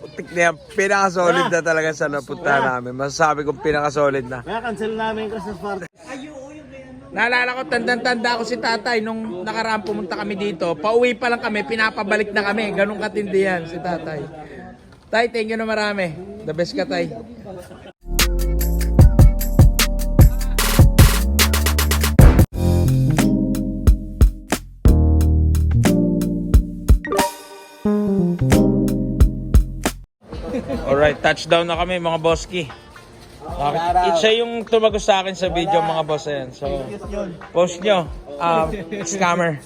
Putik na yan. Pinaka-solid na talaga sa napunta namin. Masasabi kong pinaka-solid na. Kaya cancel namin yung Christmas party. Naalala ko, tandang-tanda ko si tatay nung nakaraan pumunta kami dito. Pauwi pa lang kami, pinapabalik na kami. Ganun katindi yan si tatay. Tay, thank you na marami. The best ka, tay. Alright, touchdown na kami mga boski. Bakit? Siya yung tumagos sa akin sa video mga boss yan. So, post nyo. Um, scammer.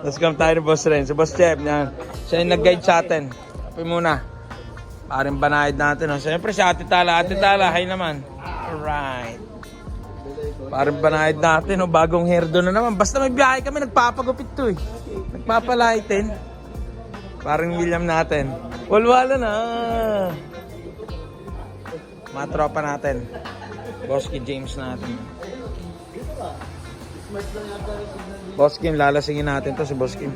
Let's come tayo Boss Ren. Si Boss Jeff, yan. Siya yung nag-guide sa atin. Kapi muna. Parang banayad natin. Oh. Siyempre si Ate Tala. Ate Tala, hi naman. Alright. Parang banayad natin. Oh. Bagong hairdo na naman. Basta may biyahe kami, nagpapagupit to eh. Nagpapalighten. Parang William natin. Walwala na. Mga tropa natin. Boski James natin. Boss Kim, lalasingin natin to si Boss Kim.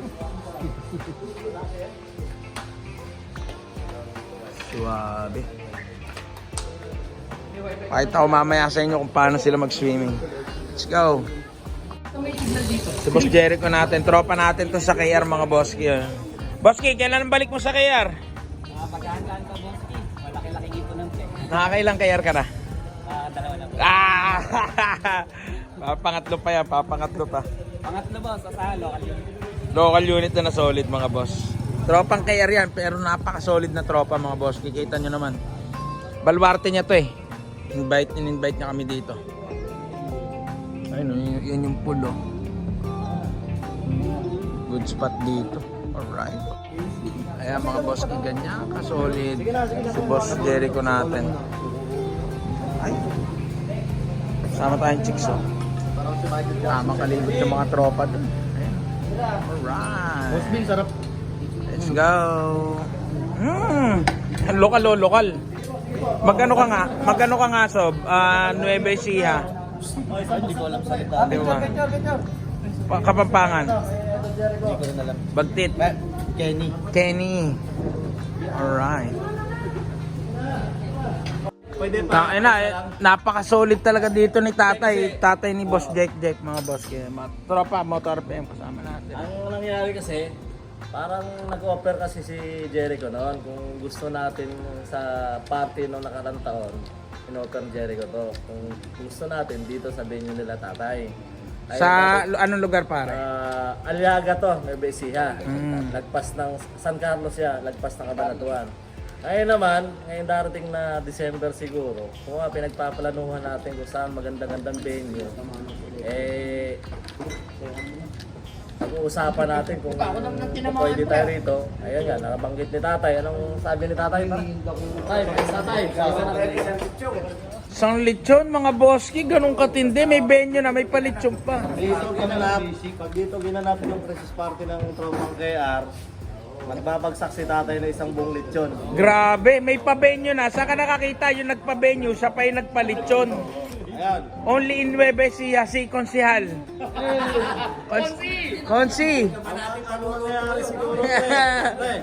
Suwabe. Pakita ko mamaya sa inyo kung paano sila mag-swimming. Let's go. Si Boss Jericho natin, tropa natin to sa KR mga Boss Kim. Boss Kim, kailan balik mo sa KR? Nakakailang KR ka na? Ah, dalawa lang. Ah! Papangatlo pa yan, papangatlo pa. Pangatlo, boss. Sa local yun. Local unit na na solid mga boss. Tropang KR yan, pero napaka-solid na tropa mga boss. Kikita nyo naman. Balwarte niya to eh. Invite, in-invite niya kami dito. Ayun, yun, yun yung pool oh. Good spot dito. Alright. Ayan mga boss, ganyan ka-solid. Si boss Jericho natin. Ay. Sama tayong chicks oh. Tama kalibot ng mga tropa dun. Ayan. Alright. Boss Bin, sarap. Let's go. Mm. Lokal oh, lokal. Magkano ka nga? Magkano ka nga sob? Ah, Nueva Ecija. Hindi ko alam salita. Di ba? Pa- Kapampangan. Hindi ko rin alam. Bagtit. Kenny. Kenny. Alright. Pwede Ta na, eh, napaka-solid talaga dito ni tatay. Tatay ni Boss Jack Jack, mga boss. Kaya mga tropa, motor PM kasama natin. Ang nangyari kasi, parang nag-offer kasi si Jericho noon kung gusto natin sa party noong nakarang taon, in-offer Jericho to. Kung gusto natin dito sa venue nila tatay. Sa lu- anong lugar pare? Ah, Aliaga to, Nueva Ecija. Mm. Lagpas ng San Carlos siya, lagpas ng Cabanatuan. Ngayon naman, ngayon darating na December siguro, kung nga pinagpaplanuhan natin kung saan magandang-gandang venue, eh, pag-uusapan natin kung pwede tayo rito. Ayun nga, nakabanggit ni tatay. Anong sabi ni tatay? Tay, tatay, na Isang lechon, mga boski, ganun katindi. May venue na, may palechon pa. Dito ginanap, pag dito ginanap yung Christmas party ng tropang KR, magbabagsak si tatay na isang buong lechon. Grabe, may pa-venue na. Saan ka nakakita yung nagpa-venue? Siya pa yung nagpalechon. Ayan. Only in Nueva Ecija, si Konsihal. Konsi! Konsi! Ang mangyayari siguro, pre,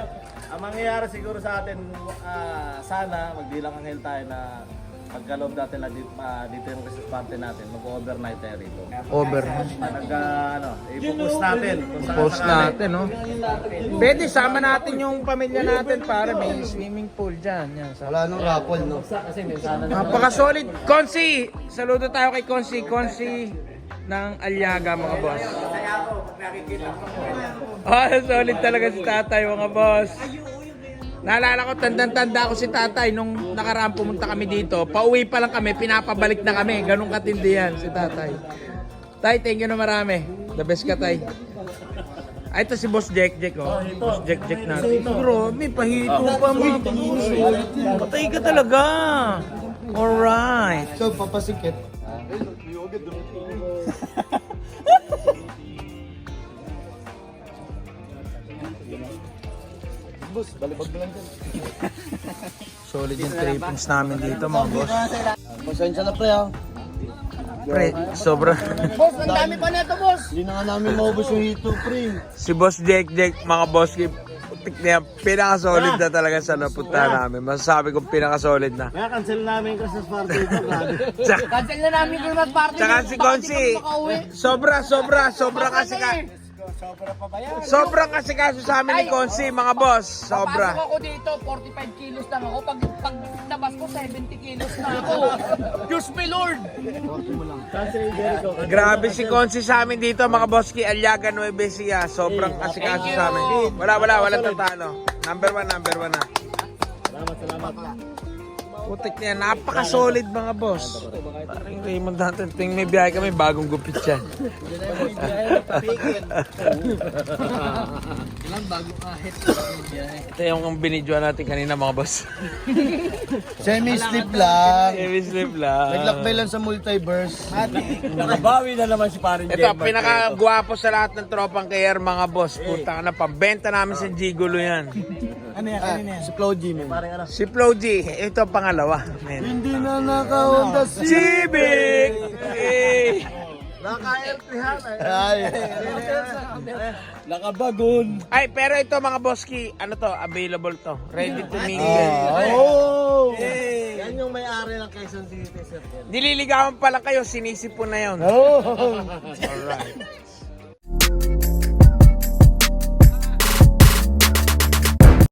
ang mangyayari siguro sa atin, ah, sana magbilang anghel tayo na pagkaloob natin na dito, ah, dito yung party natin, mag-overnight tayo rito. Over. Nag, ah, ano, i-post natin. Kung saan Post sakali. natin, no? Pwede, sama natin yung pamilya natin para may swimming pool dyan. Yan, sa Wala nung raffle, no? Napaka-solid. Konsi! Saludo tayo kay Konsi. Konsi ng Aliaga, mga boss. Oh, solid talaga si tatay, mga boss. Naalala ko, tandang-tanda ko si tatay nung nakaraan pumunta kami dito. Pauwi pa lang kami, pinapabalik na kami. Ganun katindi yan si tatay. Tay, thank you na marami. The best ka, tay. Ay, ito si Boss Jack Jack, oh. Boss Jack Jack natin. Bro, may pahito pa mga boss. Patay ka talaga. Alright. So, papasikit. Boss, balibag na lang dyan. Solid yung trippings namin dito, mga boss. Pasensya na pre ah. Pre, sobra. Boss, ang dami pa neto boss. Hindi na nga namin maubos yung hito pre. si Boss Jack Jack, mga boss, Putik na yan. Pinaka-solid na talaga sa napunta namin. Masasabi kong pinaka-solid na. Kaya cancel namin yung Christmas party ito. Cancel na namin yung Christmas party. tsaka si makauwi? sobra, sobra, sobra kasi ka. Sobra pa ba yan? Sobrang kasi kaso sa amin ni Konsi, mga boss. Papasok Sobra. ako dito, 45 kilos lang ako. Pag, pag labas ko, 70 kilos na ako. Diyos me Lord! Grabe si Konsi sa amin dito, mga boss ki Aliaga Nueve Ecija. Sobrang kasi kaso sa amin. Wala, wala, wala tatalo. Number one, number one na. Salamat, salamat. Putik niya, napaka-solid mga boss. Parang Raymond Danton, ting may biyahe kami, bagong gupit siya. Ilang bago kahit. Ito yung binidyoan natin kanina mga boss. Semi-slip lang. Heavy slip lang. Naglakbay lang sa multiverse. Nakabawi na naman si Parin Ito, pinaka-gwapo sa lahat ng tropang KR mga boss. Puta ka na, pambenta namin sa Gigolo yan. Ano yan? Kanina yan? Si Flo G, man. Si Flo G, ito ang pangalawa. Men. Hindi na naka-Honda Civic! Eh. Eh. Ay. Nakabagon. Ay, pero ito mga boski, ano to, available to. Ready to mingle. Oh! Yan yung may-ari ng Quezon City, sir. Nililigawan pa lang kayo, sinisip po na yon. Oh! Alright.